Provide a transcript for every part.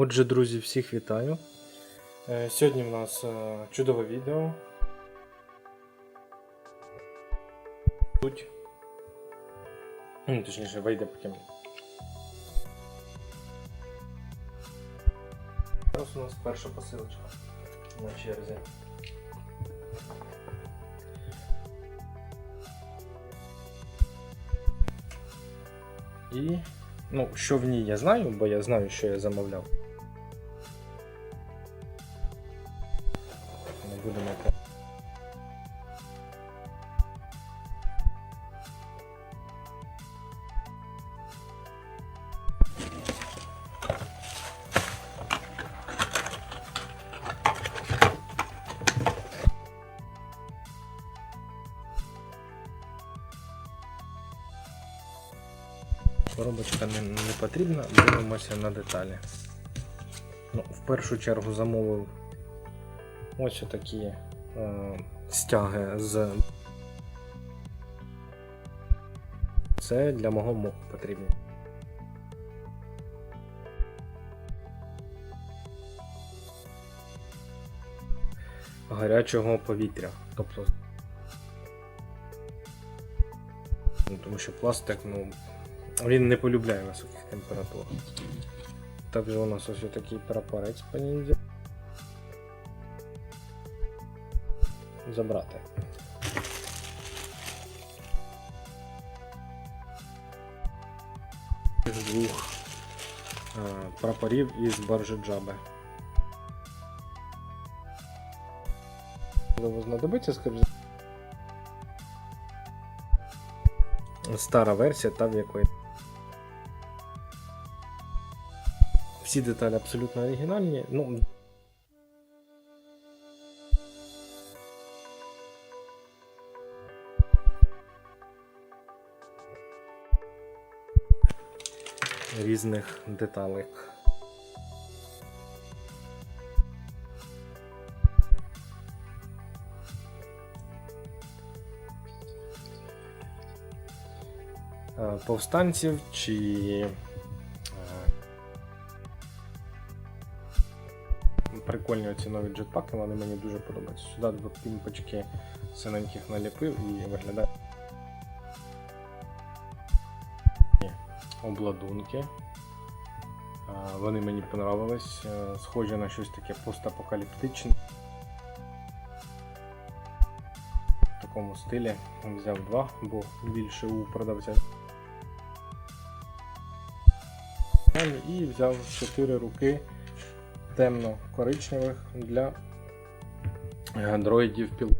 Отже, друзі, всіх вітаю. Е, Сьогодні в нас е, чудове відео. Ну, точніше, вийде потім. Зараз у нас перша посилочка на черзі. І, ну, що в ній я знаю, бо я знаю, що я замовляв. Будемо Коробочка не, не потрібна, дивимося на деталі. Ну, в першу чергу замовив ось такі е, стяги з. Це для мого моху потрібні. Гарячого повітря. Тобто. Ну, тому що пластик, ну, він не полюбляє високих температур. Також у нас ось такий прапорець по ніндзя. Забрати. Двох е, прапорів із баржи джаби. Можливо, знадобиться, скоріше. Стара версія, та в якої. Всі деталі абсолютно оригінальні. Ну, різних деталек. Е, Повстанців чи е, прикольні оці нові джетпаки, вони мені дуже подобаються. Сюди два пімпочки синеньких наліпив і виглядає. Обладунки. Вони мені понравились, е, схожі на щось таке постапокаліптичне. В такому стилі взяв два, бо більше у продавця. І взяв 4 руки темно-коричневих для андроїдів піл.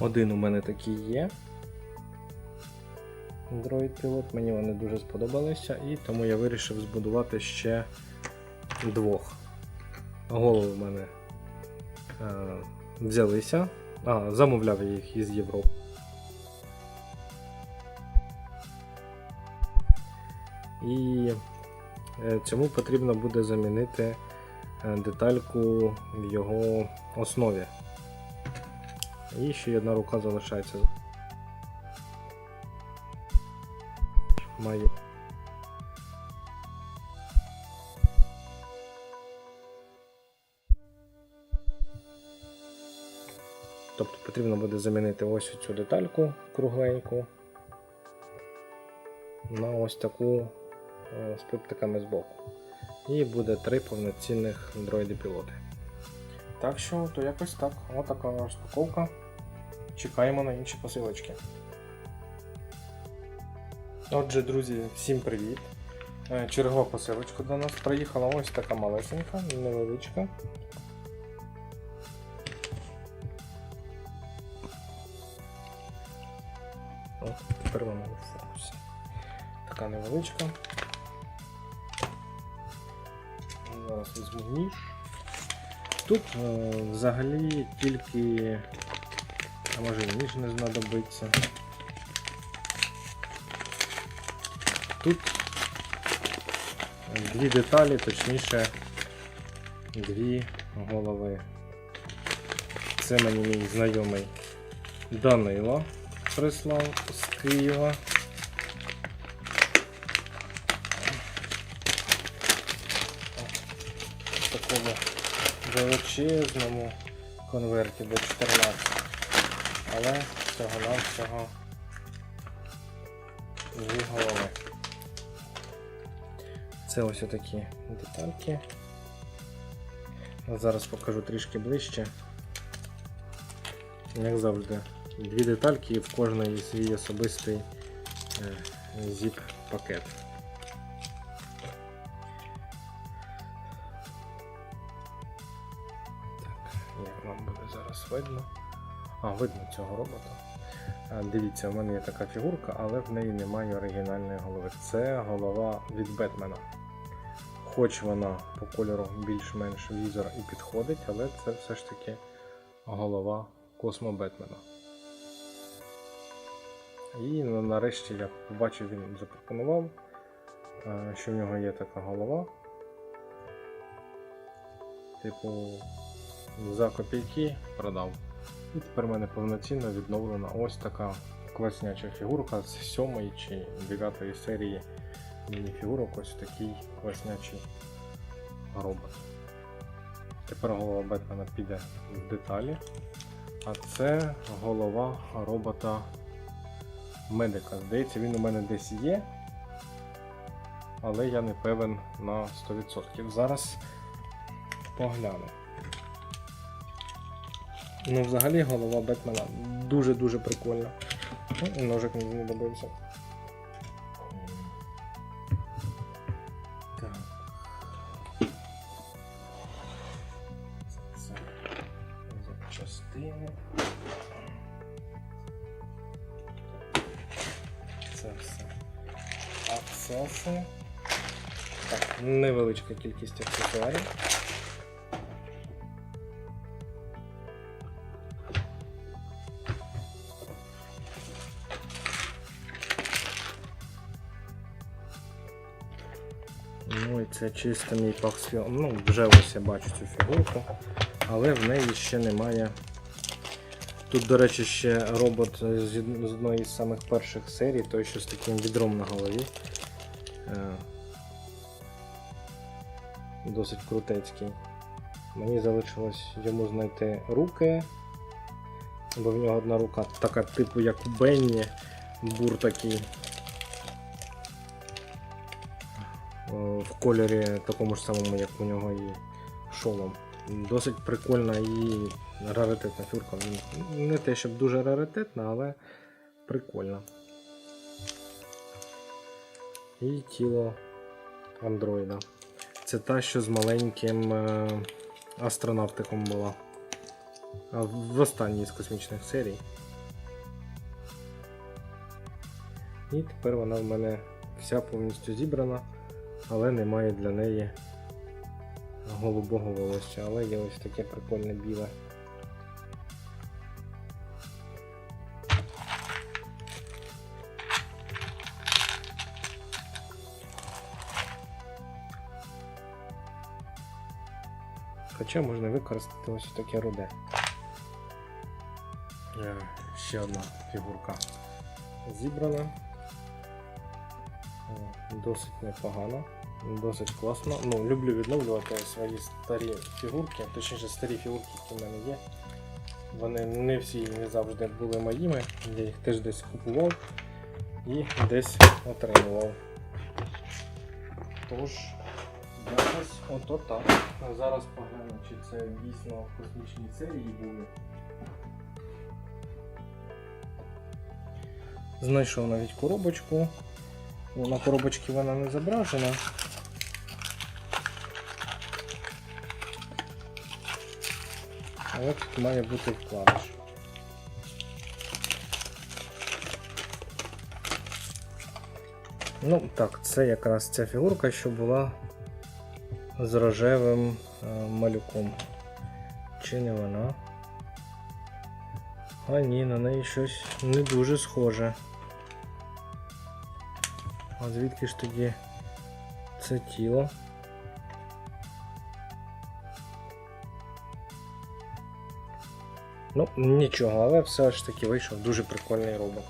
Один у мене такий є. Android Pilot, мені вони дуже сподобалися, і тому я вирішив збудувати ще двох. Голови в мене е, взялися. А, замовляв я їх із Європи. І е, цьому потрібно буде замінити е, детальку в його основі. І ще одна рука залишається. Має. Тобто потрібно буде замінити ось цю детальку кругленьку на ось таку е, з пиптиками збоку. І буде три повноцінних андроїди пілоти. Так що, то якось так. Отака розпаковка. Чекаємо на інші посилочки. Отже, друзі, всім привіт! Е, Чергова посилочка до нас приїхала ось така малесенька, невеличка. О, тепер вона у фокусі. Така невеличка. Зараз візьму ніж. Тут е, взагалі тільки. А може і ніж не знадобиться. Тут дві деталі, точніше, дві голови. Це мені мій знайомий Данило прислав з Києва. Такому величезному конверті до 14. Але всього-навсього дві голови. Це ось такі детальки. Зараз покажу трішки ближче. Як завжди, дві детальки і в кожної свій особистий зіп-пакет. Так, як вам буде зараз видно? А, видно цього робота. Дивіться, у мене є така фігурка, але в неї немає оригінальної голови. Це голова від Бетмена. Хоч вона по кольору більш-менш візор і підходить, але це все ж таки голова Космо Бетмена. І ну, нарешті я побачив, він запропонував, е, що в нього є така голова. Типу, за копійки продав. І тепер в мене повноцінно відновлена ось така класняча фігурка з 7 чи 9 серії міні-фігурок, ось такий класнячий робот. Тепер голова Бетмена піде в деталі. А це голова робота медика. Здається, він у мене десь є, але я не певен на 100%. Зараз погляну. Ну, взагалі голова Бетмена дуже-дуже прикольна. Ну, і ножик. Це запчастини. Це все. Аксеси. Так, невеличка кількість аксесуарів. Це чисто мій паксфіл. Ну, вже ось я бачу цю фігурку, але в неї ще немає. Тут, до речі, ще робот з одної з самих перших серій, той що з таким відром на голові. Е, Досить крутецький. Мені залишилось йому знайти руки, бо в нього одна рука така типу як у Бенні, бур такий. В кольорі такому ж самому, як у нього і шолом. Досить прикольна і раритетна фюрка. Не те, щоб дуже раритетна, але прикольна. І тіло андроїда. Це та, що з маленьким е, астронавтиком була. В останній з космічних серій. І тепер вона в мене вся повністю зібрана, але немає для неї голубого волосся, але є ось таке прикольне біле. Хоча можна використати ось таке руде. Е, Ще одна фігурка зібрана. Досить непогано, досить класно. Ну, люблю відновлювати свої старі фігурки, точніше старі фігурки, які в мене є. Вони не всі не завжди були моїми, я їх теж десь купував і десь отримував. Тож, якось ото так. Зараз поглянемо, чи це дійсно космічні серії були. Знайшов навіть коробочку. На коробочці вона не зображена. Але тут має бути вкладиш. Ну так, це якраз ця фігурка, що була з рожевим е, малюком. Чи не вона? А ні, на неї щось не дуже схоже. А звідки ж тоді це тіло. Ну, нічого, але все ж таки вийшов дуже прикольний робот.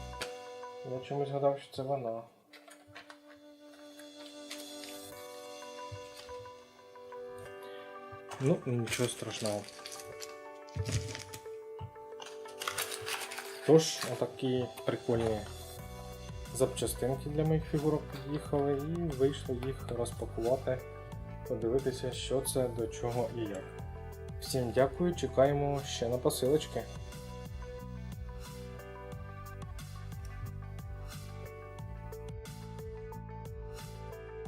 Я чомусь гадав, що це вона. Ну, нічого страшного. Тож, отакі прикольні запчастинки для моїх фігурок під'їхали і вийшло їх розпакувати, подивитися, що це, до чого і як. Всім дякую, чекаємо ще на посилочки.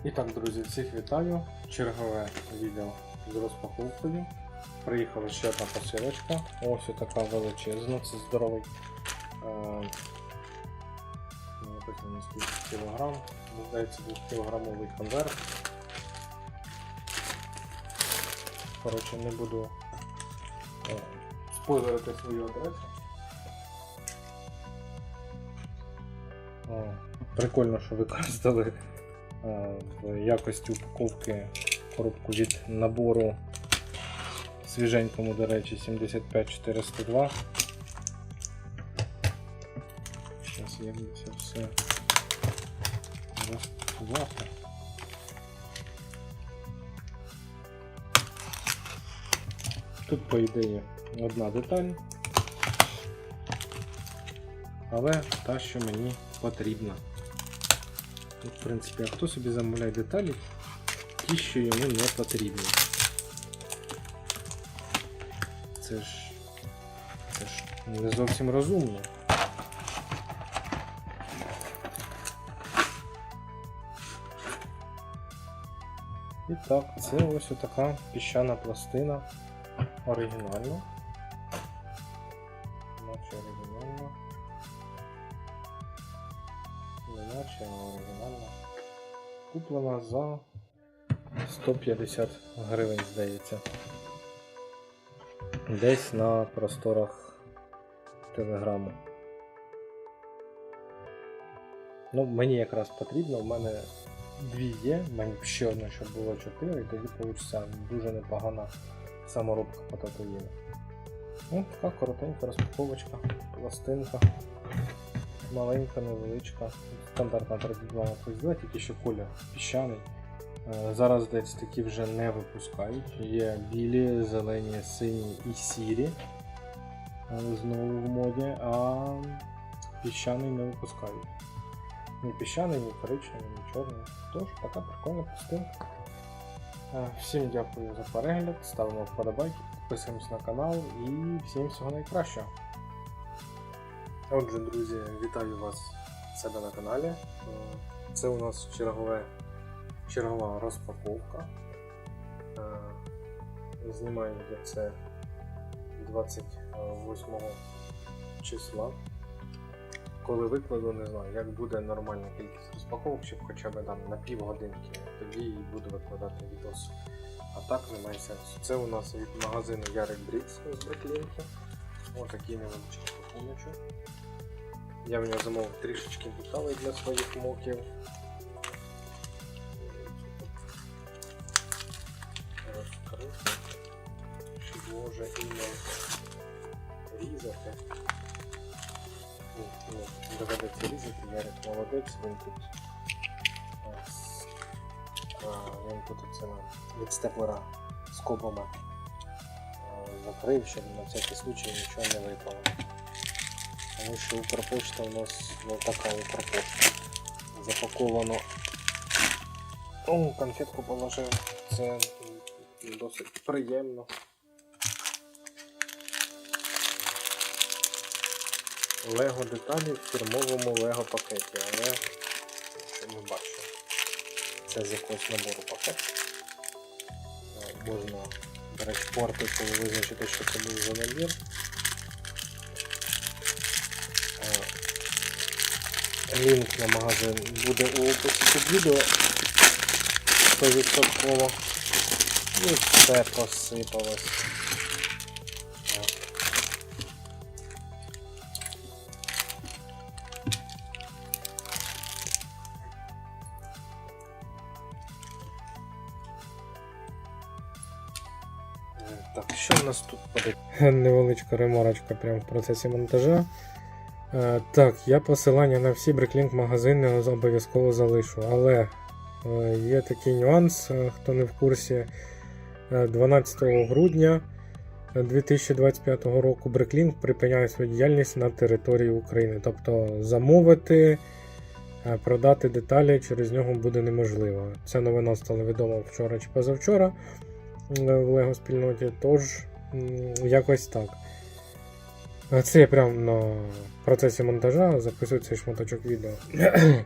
І так, друзі, всіх вітаю. Чергове відео з розпаковкою. Приїхала ще одна посилочка. Ось така величезна, це здоровий. Е, не написано скільки кілограм. Здається, 2 кілограмовий конверт. Коротше, не буду е, спойлерити свою адресу. О, прикольно, що використали е, в якості упаковки коробку від набору свіженькому, до речі, 75402. Зараз я це все розпакувати. Тут, по ідеї, одна деталь, але та, що мені потрібна. Тут, в принципі, а хто собі замовляє деталі, ті, що йому не потрібні. Це ж. Це ж не зовсім розумно. І так, це ось така піщана пластина оригінальна. Наче оригінальна. Не наче, а оригінальна. Куплена за 150 гривень, здається. Десь на просторах телеграму. Ну, мені якраз потрібно, в мене дві є, мені б ще одна, щоб було чотири, і тоді вийде дуже непогана саморобка по татуїну. Ну, така коротенька розпаковочка, пластинка. Маленька, невеличка, стандартна 32 на 32, тільки що колір піщаний. Е, Зараз десь такі вже не випускають. Є білі, зелені, сині і сірі. е, Знову в моді, а піщаний не випускають. Ні піщаний, ні коричневий, ні чорний. Тож така прикольна пластинка. Е, Всім дякую за перегляд, ставимо вподобайки, підписуємось на канал і всім всього найкращого. Отже, друзі, вітаю вас в себе на каналі. Е, Це у нас чергове, чергова розпаковка. Е, Знімаю я це 28 числа. Коли викладу, не знаю, як буде нормальна кількість розпаковок, щоб хоча б там на півгодинки, тоді і буду викладати відос. А так немає сенсу. Це у нас від магазину Ярик Брікс з Бреклінки. Ось такий невеличкий пакуночок. Я в нього замовив трішечки деталей для своїх моків. Розкрити, щоб може і не різати. Ні, ні, доведеться різати, Ярик молодець, він тут. Він тут від степлера з кобами е, закрив, щоб на всякий случай нічого не випало. Тому що Укрпочта у нас не така Укрпочта. Запаковано. О, конфетку положив. Це досить приємно. Лего деталі в фірмовому Лего пакеті, але що ми бачимо. Це з якогось набору пакет. Е, Можна до речі, порти, коли визначити, що це був за набір. Е, Лінк на магазин буде у описі під відео 100%. І все посипалось. Невеличка ремарочка прямо в процесі монтажа. Е, так, я посилання на всі Bricklink магазини обов'язково залишу, але е, є такий нюанс, е, хто не в курсі. Е, 12 грудня 2025 року Bricklink припиняє свою діяльність на території України. Тобто замовити, продати деталі через нього буде неможливо. Ця новина стала відома вчора чи позавчора в Лего спільноті, тож якось так. Це я прямо на процесі монтажа записую цей шматочок відео.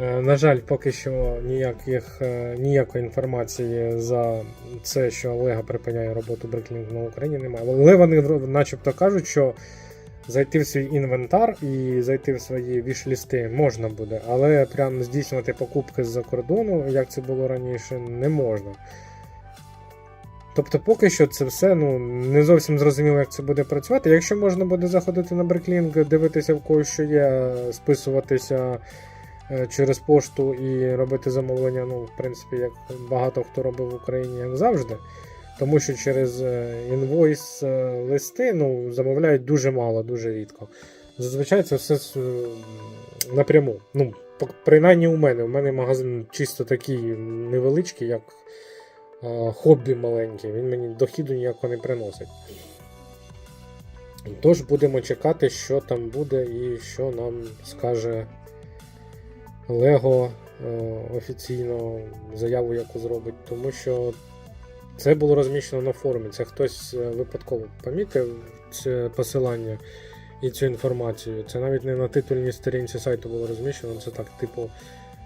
Е, На жаль, поки що ніяких, е, ніякої інформації за це, що Лего припиняє роботу Bricklink на Україні, немає. Але вони начебто кажуть, що зайти в свій інвентар і зайти в свої вішлісти можна буде, але прям здійснювати покупки з-за кордону, як це було раніше, не можна. Тобто, поки що це все ну, не зовсім зрозуміло, як це буде працювати. Якщо можна буде заходити на Bricklink, дивитися в когось, що є, списуватися е, через пошту і робити замовлення, ну, в принципі, як багато хто робив в Україні, як завжди. Тому що через е, інвойс е, листи ну, замовляють дуже мало, дуже рідко. Зазвичай це все е, напряму. Ну, принаймні у мене. У мене магазин чисто такий невеличкий, як е, хобі маленьке, він мені дохіду ніякого не приносить. Тож будемо чекати, що там буде і що нам скаже Лего е, офіційно заяву, яку зробить. Тому що це було розміщено на форумі. Це хтось е, випадково помітив це посилання і цю інформацію. Це навіть не на титульній сторінці сайту було розміщено. Це так, типу,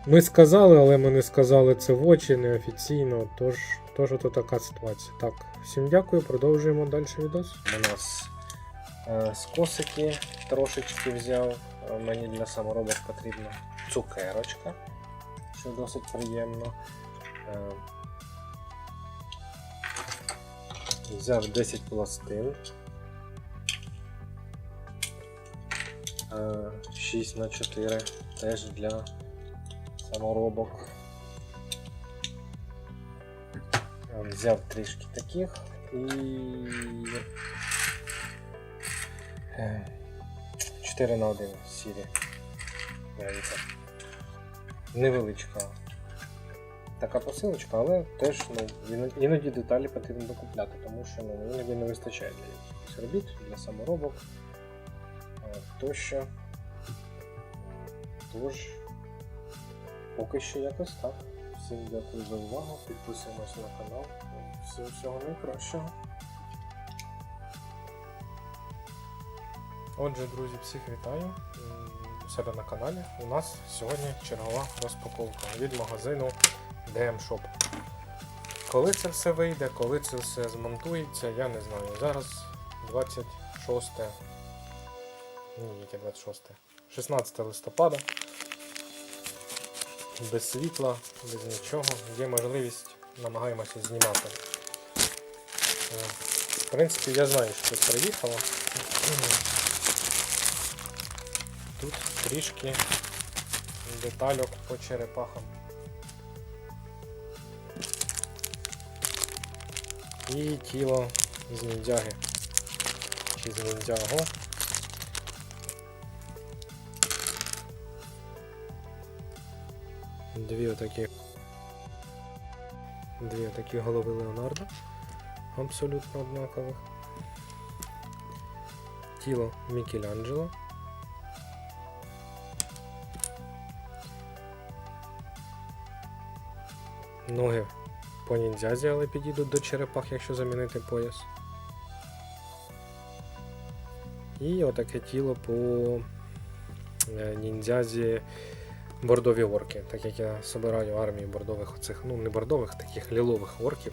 ми сказали, але ми не сказали це в очі, неофіційно. Тож, тож ото така ситуація. Так, всім дякую, продовжуємо далі відос. У нас е, скосики трошечки взяв. Е, Мені для саморобок потрібна цукерочка, що досить приємно. Е, Взяв 10 пластин. Е, 6 на 4 теж для саморобок. Е, Взяв трішки таких і 4 на 1 сірі. Невеличка така посилочка, але теж ну, іноді деталі потрібно докупляти, тому що ну, іноді не вистачає для якихось робіт, для саморобок е, тощо. Тож, поки що якось так. Всім дякую за увагу, підписуємось на канал. Всім всього найкращого. Отже, друзі, всіх вітаю у себе на каналі. У нас сьогодні чергова розпаковка від магазину DM Shop. Коли це все вийде, коли це все змонтується, я не знаю. Зараз 26. Ні, яке 26. 16 листопада. Без світла, без нічого. Є можливість, намагаємося знімати. Е, В принципі, я знаю, що тут приїхало. Тут трішки детальок по черепахам. І тіло з ніндзяги. Чи з ніндзяго. Дві отакі. Дві отакі голови Леонардо. Абсолютно однакових. Тіло Мікеланджело. Ноги по ніндзязі, але підійдуть до черепах, якщо замінити пояс. І отаке тіло по е, ніндзязі бордові орки, так як я собираю армію бордових оцих, ну не бордових, таких лілових орків.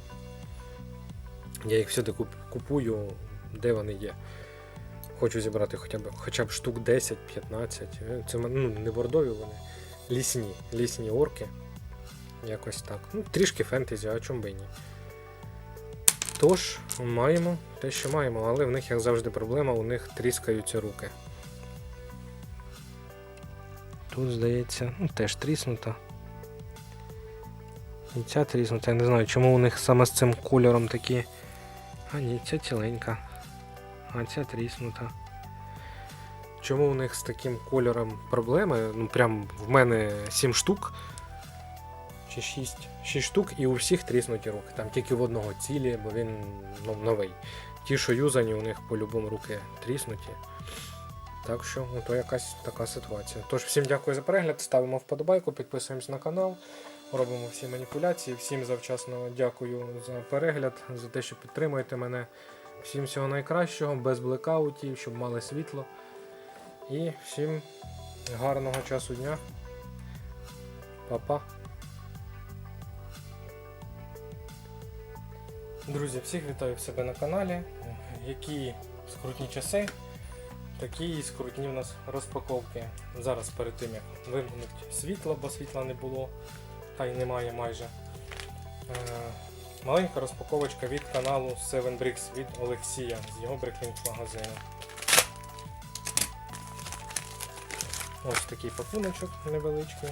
Я їх всюди куп- купую, де вони є. Хочу зібрати хоча б, хоча б штук 10-15. Е, Це ну, не бордові вони, лісні, лісні орки. Якось так. Ну, трішки фентезі, а чому би ні. Тож, маємо те, що маємо, але в них, як завжди, проблема, у них тріскаються руки. Тут, здається, ну, теж тріснута. І ця тріснута. Я не знаю, чому у них саме з цим кольором такі А ні, ця ціленька. А ця тріснута. Чому у них з таким кольором проблеми? Ну, прям в мене 7 штук. Чи 6. 6 штук і у всіх тріснуті руки. Там тільки в одного цілі, бо він ну, новий. Ті, що юзані, у них по-любому руки тріснуті. Так що, ну, то якась така ситуація. Тож, всім дякую за перегляд, ставимо вподобайку, підписуємось на канал, робимо всі маніпуляції. Всім завчасно дякую за перегляд, за те, що підтримуєте мене. Всім всього найкращого, без блекаутів, щоб мали світло. І всім гарного часу дня. Па-па. Друзі, всіх вітаю в себе на каналі. Які скрутні часи, такі скрутні в нас розпаковки. Зараз перед тим як вимкнуть світло, бо світла не було, та й немає майже. Е, маленька розпаковочка від каналу Seven Bricks від Олексія з його брикінг магазину. Ось такий пакуночок невеличкий.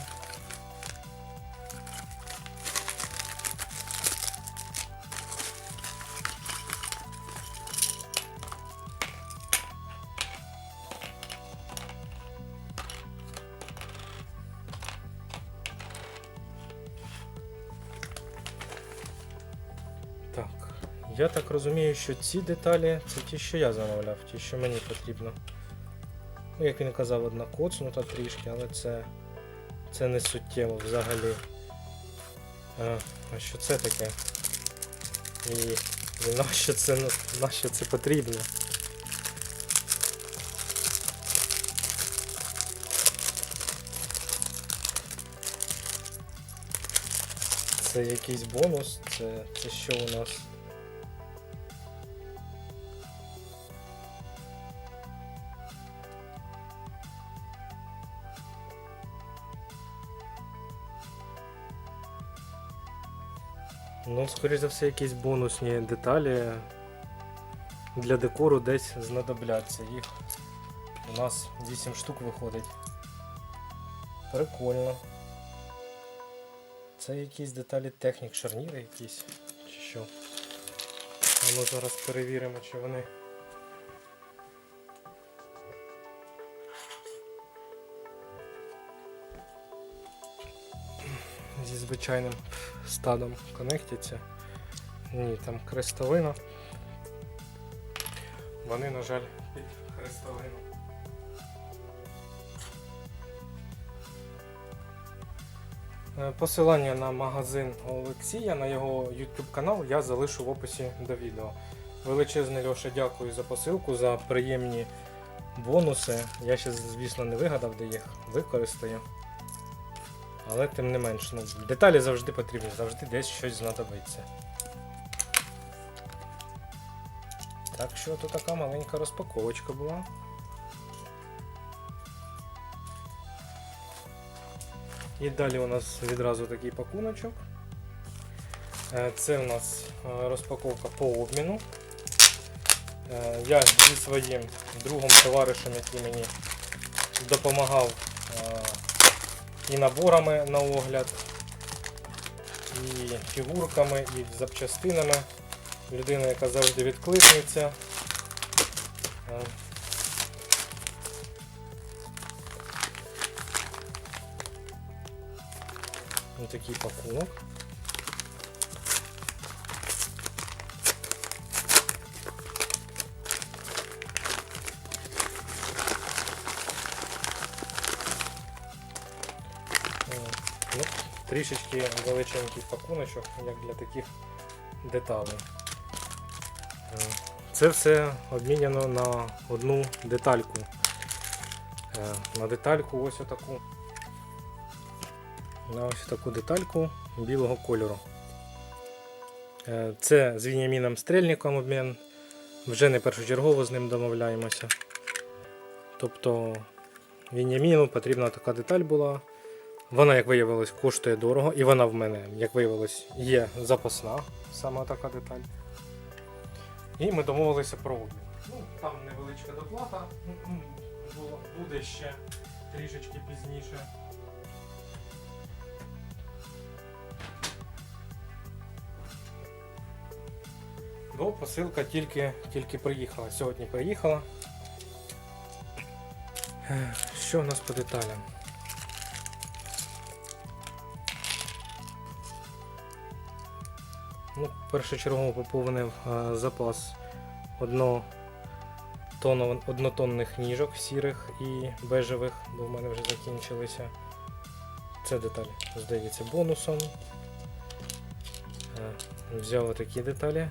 Розумію, що ці деталі це ті, що я замовляв, ті, що мені потрібно. Ну, як він казав, одна коцнута трішки, але це, це не суттєво взагалі. А, а що це таке? І, і нащо це, нащо це потрібно? Це якийсь бонус, це, це що у нас? Скоріш за все, якісь бонусні деталі для декору десь знадобляться. Їх у нас 8 штук виходить. Прикольно. Це якісь деталі технік, шарніри якісь, чи що. А ми зараз перевіримо, чи вони. Зі звичайним стадом конектяться. Ні, там крестовина. Вони, на жаль, під хрестовину. Е, Посилання на магазин Олексія, на його YouTube канал я залишу в описі до відео. Величезне Льоша, дякую за посилку, за приємні бонуси. Я ще, звісно, не вигадав, де їх використаю. Але тим не менш, ну, деталі завжди потрібні, завжди десь щось знадобиться. Так що то така маленька розпаковочка була. І далі у нас відразу такий пакуночок. Е, Це у нас е, розпаковка по обміну. Е, Я зі своїм другом товаришем, який мені допомагав і наборами на огляд, і фігурками, і запчастинами. Людина, яка завжди відкликнеться. Е, Ось такий пакунок. Трішечки величенький пакуночок, як для таких деталей. Е, Це все обміняно на одну детальку. Е, На детальку ось отаку. На ось таку детальку білого кольору. Е, Це з Вініаміном Стрельником обмін. Вже не першочергово з ним домовляємося. Тобто Вініаміну потрібна така деталь була. Вона, як виявилось, коштує дорого, і вона в мене, як виявилось, є запасна, саме така деталь. І ми домовилися про обмін. Ну, там невеличка доплата буде ще трішечки пізніше. Ну, посилка тільки, тільки приїхала. Сьогодні приїхала. Що в нас по деталям? Першочергово поповнив е, запас одно однотонних ніжок сірих і бежевих, бо в мене вже закінчилися. Це деталь, здається, бонусом. Е, Взяв отакі деталі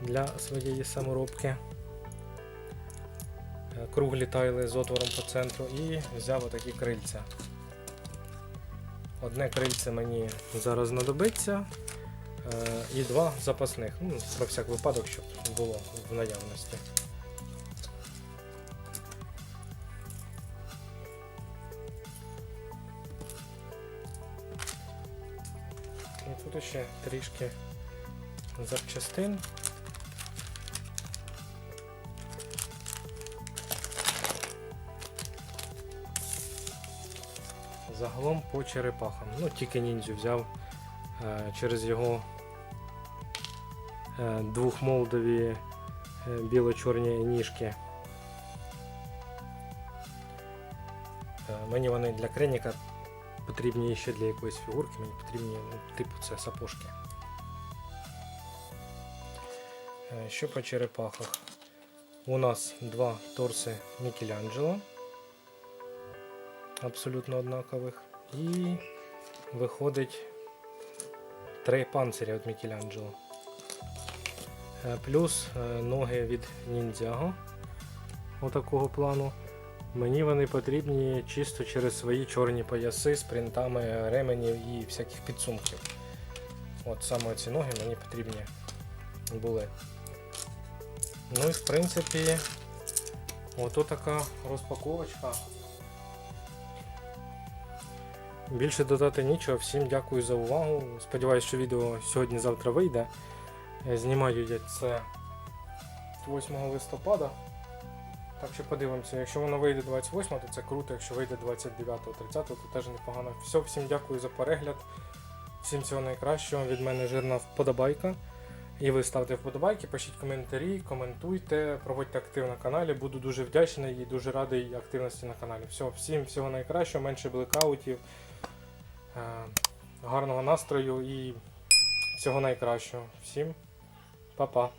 для своєї саморобки. Е, Круглі тайли з отвором по центру і взяв отакі крильця. Одне крильце мені зараз знадобиться, і два запасних. Ну, про всяк випадок, щоб було в наявності. І тут ще трішки запчастин. Загалом по черепахам. Ну, тільки ніндзю взяв е, через його двохмолдові е, біло-чорні ніжки. Е, мені вони для креніка потрібні ще для якоїсь фігурки, мені потрібні ну, типу це сапожки. Е, Що по черепахах? У нас два торси Мікеланджело, абсолютно однакових. І виходить три панциря від Мікеланджело. Е, Плюс е, ноги від ніндзяго отакого плану. Мені вони потрібні чисто через свої чорні пояси з принтами ременів і всяких підсумків. От саме ці ноги мені потрібні були. Ну і в принципі, ото така розпаковочка. Більше додати нічого. Всім дякую за увагу. Сподіваюсь, що відео сьогодні-завтра вийде. Знімаю я це 8 листопада. Так що подивимося, якщо воно вийде 28, то це круто, якщо вийде 29, 30, то теж непогано. Все, всім дякую за перегляд. Всім всього найкращого. Від мене жирна вподобайка. І ви ставте вподобайки, пишіть коментарі, коментуйте, проводьте актив на каналі. Буду дуже вдячний і дуже радий активності на каналі. Все, всім всього найкращого, менше блекаутів, е, гарного настрою і всього найкращого. Всім па-па.